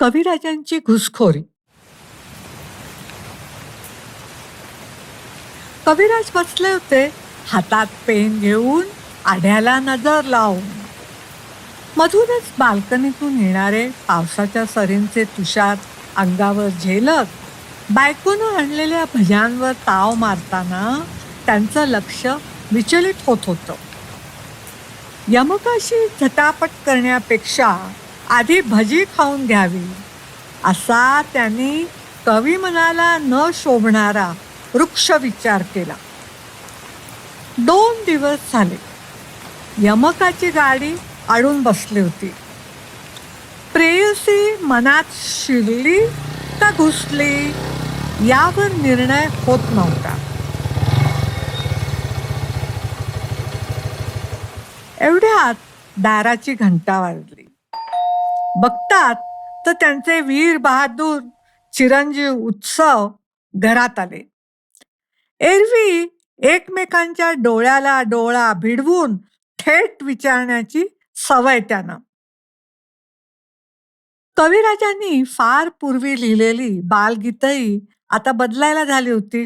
कविराजांची घुसखोरी. कविराज बसले होते हातात पेन घेऊन आढ्याला नजर लावून. मधूनच बाल्कनीतून येणारे पावसाच्या सरींचे तुषार अंगावर झेलत बायकोनं आणलेल्या भज्यांवर ताव मारताना त्यांचं लक्ष विचलित होत होतं. यमकाशी झटापट करण्यापेक्षा आधी भजी खाऊन घ्यावी. असा त्यांनी कवी मनाला न शोभणारा वृक्ष विचार केला. दोन दिवस झाले. यमकाची गाडी अडून बसली होती. प्रेयसी मनात शिरली का घुसली यावर निर्णय होत नव्हता. एवढ्यात दाराची घंटा वाजली. बघतात तर त्यांचे वीर बहादूर चिरंजीव उत्सव घरात आले. एरवी एकमेकांच्या डोळ्याला डोळा भिडवून थेट विचारण्याची सवय त्यांना. कविराजांनी फार पूर्वी लिहिलेली बालगीतही आता बदलायला झाली होती.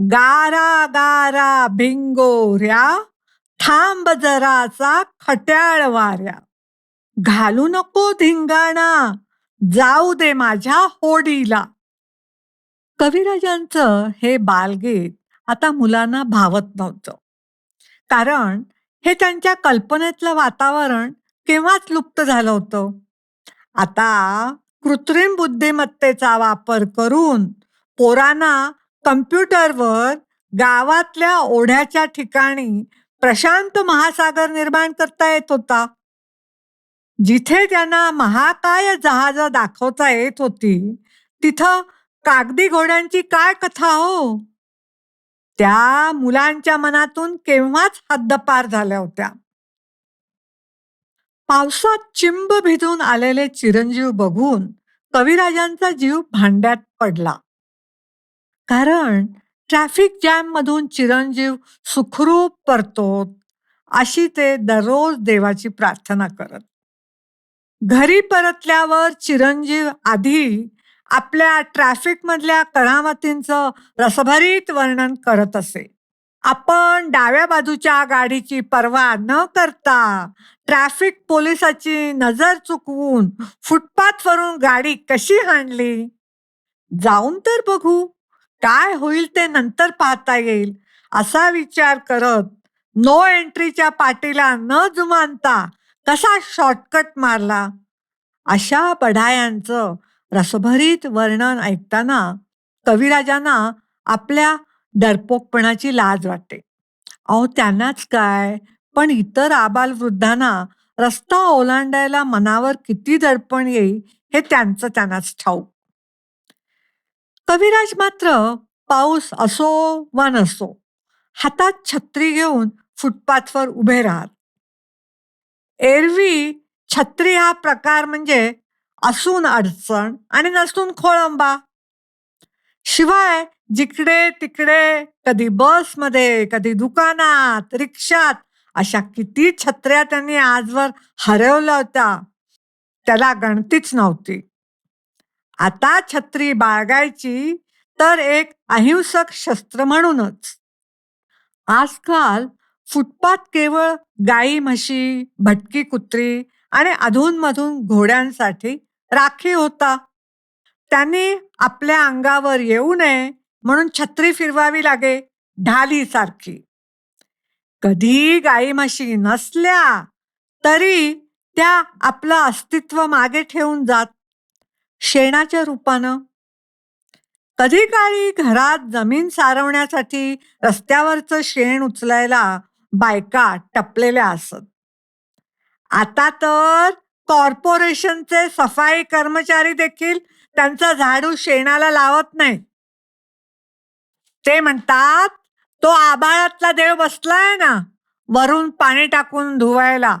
गारा गारा भिंगोऱ्या थांब जराचा खट्याळ वाऱ्या. घालू नको धिंगाणा. जाऊ दे माझ्या होडीला. कविराजांचं हे बालगीत आता मुलांना भावत नव्हतं. कारण हे त्यांच्या कल्पनेतलं वातावरण केव्हाच लुप्त झालं होतं? आता कृत्रिम बुद्धिमत्तेचा वापर करून पोरांना कम्प्युटरवर गावातल्या ओढ्याच्या ठिकाणी प्रशांत महासागर निर्माण करता येत होता. जिथे त्यांना महाकाय जहाज दाखवता येत होती तिथं कागदी घोड्यांची काय कथा हो? त्या मुलांच्या मनातून केव्हाच हद्दपार झाल्या होत्या. पावसात चिंब भिजून आलेले चिरंजीव बघून कविराजांचा जीव भांड्यात पडला. कारण ट्रॅफिक जॅम मधून चिरंजीव सुखरूप परतो अशी ते दररोज देवाची प्रार्थना करत. घरी परतल्यावर चिरंजीव आधी आपल्या ट्रॅफिकमधल्या करामतींचं रसभरीत वर्णन करत असे. आपण डाव्या बाजूच्या गाडीची पर्वा न करता ट्रॅफिक पोलिसाची नजर चुकवून फुटपाथवरून गाडी कशी हाणली? जाऊन तर बघू काय होईल ते नंतर पाहता येईल असा विचार करत नो एंट्रीच्या पाटीला न जुमानता कसा शॉर्टकट मारला? अशा बढायांचं रसभरीत वर्णन ऐकताना कविराजांना आपल्या डरपोकपणाची लाज वाटते. अहो त्यांनाच काय? पण इतर आबालवृद्धांना रस्ता ओलांडायला मनावर किती दडपण येईल हे त्यांचं त्यांनाच ठाऊक. कविराज मात्र पाऊस असो वा नसो हातात छत्री घेऊन फुटपाथवर उभे राहत. एरवी छत्री हा प्रकार म्हणजे असून अडचण आणि नसून खोळंबा. शिवाय जिकडे तिकडे कधी बसमध्ये कधी दुकानात रिक्षात अशा किती छत्र्या त्यांनी आजवर हरवल्या होत्या त्याला गणतीच नव्हती. आता छत्री बाळगायची तर एक अहिंसक शस्त्र म्हणूनच. आजकाल फुटपाथ केवळ गाई म्हशी भटकी कुत्री आणि अधूनमधून घोड्यांसाठी राखी होता. त्यांनी आपल्या अंगावर येऊ नये म्हणून छत्री फिरवावी लागे ढाली सारखी कधी गाई म्हशी नसल्या तरी त्या आपलं अस्तित्व मागे ठेवून जात. शेणाच्या रूपानं. कधी काळी घरात जमीन सारवण्यासाठी रस्त्यावरचं शेण उचलायला बायका टपलेल्या असत. आता तर कॉर्पोरेशनचे सफाई कर्मचारी देखील त्यांचा झाडू शेणाला लावत नाही ते म्हणतात तो आबाळातला देव बसलाय ना वरून पाणी टाकून धुवायला.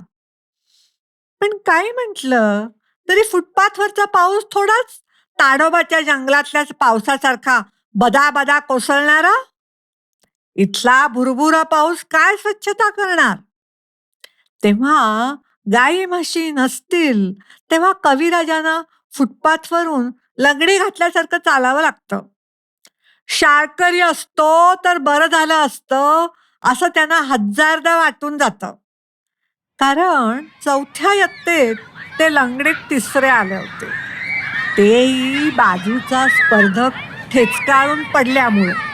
पण काय म्हटलं? तरी फुटपाथवरचा पाऊस थोडाच ताडोबाच्या जंगलातल्याच पावसासारखा बदा बदा कोसळणारा? इथला भुरभुरा पाऊस काय स्वच्छता करणार? तेव्हा गाई म्हशी नसतील तेव्हा कविराजांना फुटपाथवरून लंगडी घातल्यासारखं चालावं लागतं. शाळकरी असतो तर बरं झालं असतं असं त्यांना हजारदा वाटून जातं. कारण चौथ्या यत्तेत ते लंगडीत तिसरे आले होते. तेही बाजूचा स्पर्धक ठेचकाळून पडल्यामुळे.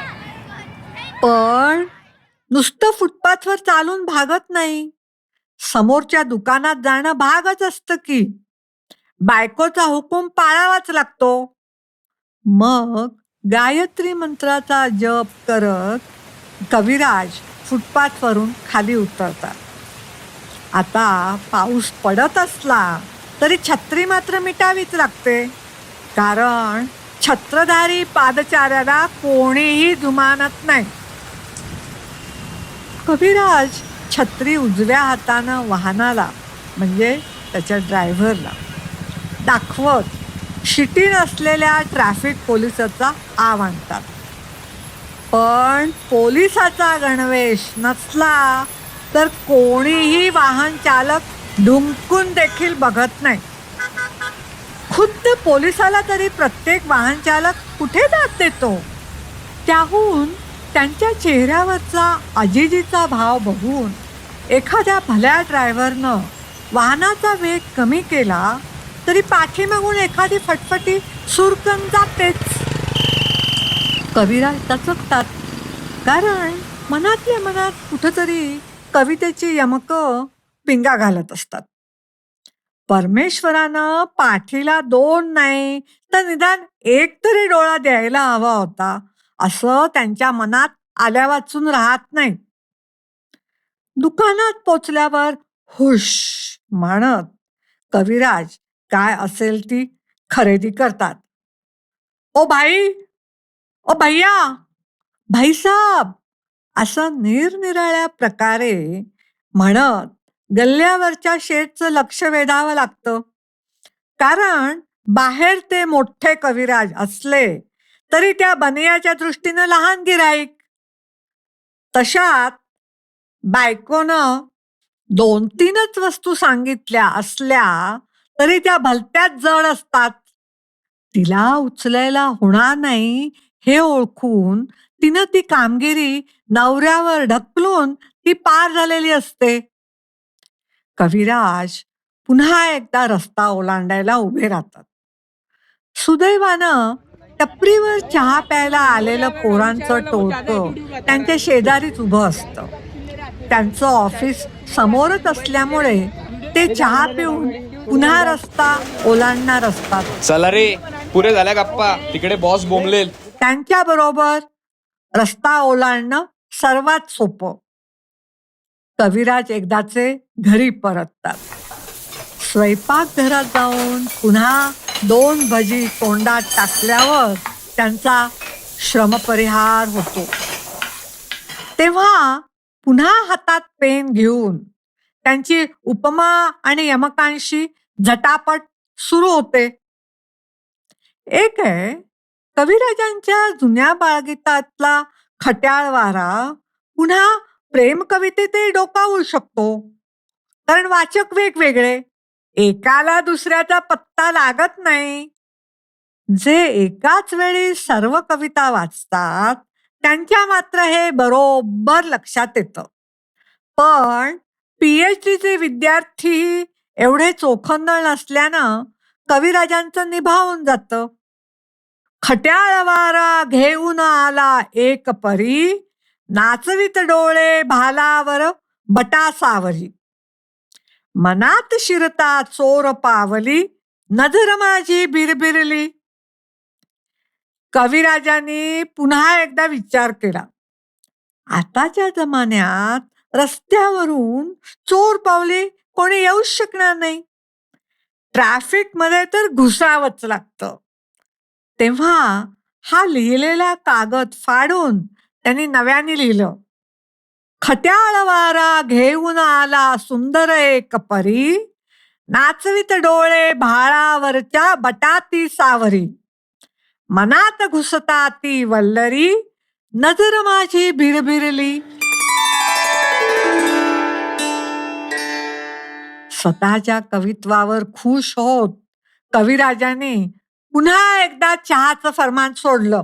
पण नुसतं फुटपाथवर चालून भागत नाही. समोरच्या दुकानात जाणं भागच असतं की. बायकोचा हुकूम पाळावाच लागतो. मग गायत्री मंत्राचा जप करत कविराज फुटपाथवरून खाली उतरतात. आता पाऊस पडत असला तरी छत्री मात्र मिटावीच लागते. कारण छत्रधारी पादचाऱ्याला कोणीही जुमानत नाही. कविराज छत्री उजव्या हातानं वाहनाला म्हणजे त्याच्या ड्रायव्हरला. दाखवत शिटी नसलेल्या ट्रॅफिक पोलिसाचा आव आणतात. पण पोलिसाचा गणवेश नसला तर कोणीही वाहन चालक ढुंकून देखील बघत नाही. खुद्द पोलिसाला तरी प्रत्येक वाहन चालक कुठे जात देतो? त्याहून त्यांच्या चेहऱ्यावरचा अजिजीचा भाव बघून एखाद्या भल्या ड्रायव्हरनं वाहनाचा वेग कमी केला तरी पाठीमागून एखादी फटफटी सुरकन जातेच कविराज तचकतात. कारण मनातल्या मनात कुठंतरी कवितेची यमक पिंगा घालत असतात. परमेश्वरानं पाठीला दोन नाही तर निदान एक तरी डोळा द्यायला हवा होता. असं त्यांच्या मनात आल्या वाचून राहत नाही. दुकानात पोचल्यावर हुश म्हणत कविराज काय असेल ती खरेदी करतात. ओ भाई ओ भैया भाईसाब असं निरनिराळ्या प्रकारे म्हणत गल्ल्यावरच्या शेडचं लक्ष वेधावं लागतं. कारण बाहेर ते मोठे कविराज असले तरी त्या बनियाच्या दृष्टीनं लहान गिराईक तशात बायकोनं दोन तीनच वस्तू सांगितल्या असल्या तरी त्या भलत्याच जड असतात. तिला उचलायला होणार नाही हे ओळखून तिनं ती कामगिरी नवऱ्यावर ढकलून ती पार झालेली असते. कविराज पुन्हा एकदा रस्ता ओलांडायला उभे राहतात. सुदैवानं टपरीवर चहा प्यायला आलेलं पोरांचं टोळकं त्यांच्या शेजारीच उभं असतं. त्यांचं ऑफिस समोरच असल्यामुळे ते चहा पिऊन पुन्हा रस्ता ओलांडणार असतात. चला रे पुरे झाल्या गप्पा. तिकडे बॉस बोंबलेल. त्यांच्या बरोबर रस्ता ओलांडणं सर्वात सोपं. कविराज एकदाचे घरी परततात. स्वयंपाकघरात जाऊन पुन्हा दोन भजी तोंडात टाकल्यावर त्यांचा श्रमपरिहार होतो. तेव्हा पुन्हा हातात पेन घेऊन त्यांची उपमा आणि यमकांशी झटापट सुरू होते. एक आहे कविराजांच्या जुन्या बाळगीतातला खट्याळ वारा पुन्हा प्रेम कवितेतही डोकावू शकतो. कारण वाचक वेगवेगळे एकाला दुसऱ्याचा पत्ता लागत नाही. जे एकाच वेळी सर्व कविता वाचतात त्यांच्या मात्र हे बरोबर लक्षात येतं. पण पीएच डीचे विद्यार्थी एवढे चोखंदळ नसल्यानं कविराजांचं निभावून जातं. खट्याळ वारा घेऊन आला एक परी नाचवित डोळे भालावर बटासावरी. मनात शिरता चोर पावली नजर माझी बिरबिरली. कविराजांनी पुन्हा एकदा विचार केला. आताच्या जमान्यात रस्त्यावरून चोर पावले कोणी येऊच शकणार नाही. ट्रॅफिकमध्ये तर घुसावंच लागतं. तेव्हा हा लिहिलेला कागद फाडून त्यांनी नव्याने लिहिलं. खट्याळ वारा घेऊन आला सुंदर एक परी. नाचवित डोळे भाळावरच्या बटाती सावरी मनात घुसता ती वल्लरी नजर माझी भिरभिरली. स्वतःच्या कवित्वावर खुश होत कविराजाने पुन्हा एकदा चहाचं फरमान सोडलं.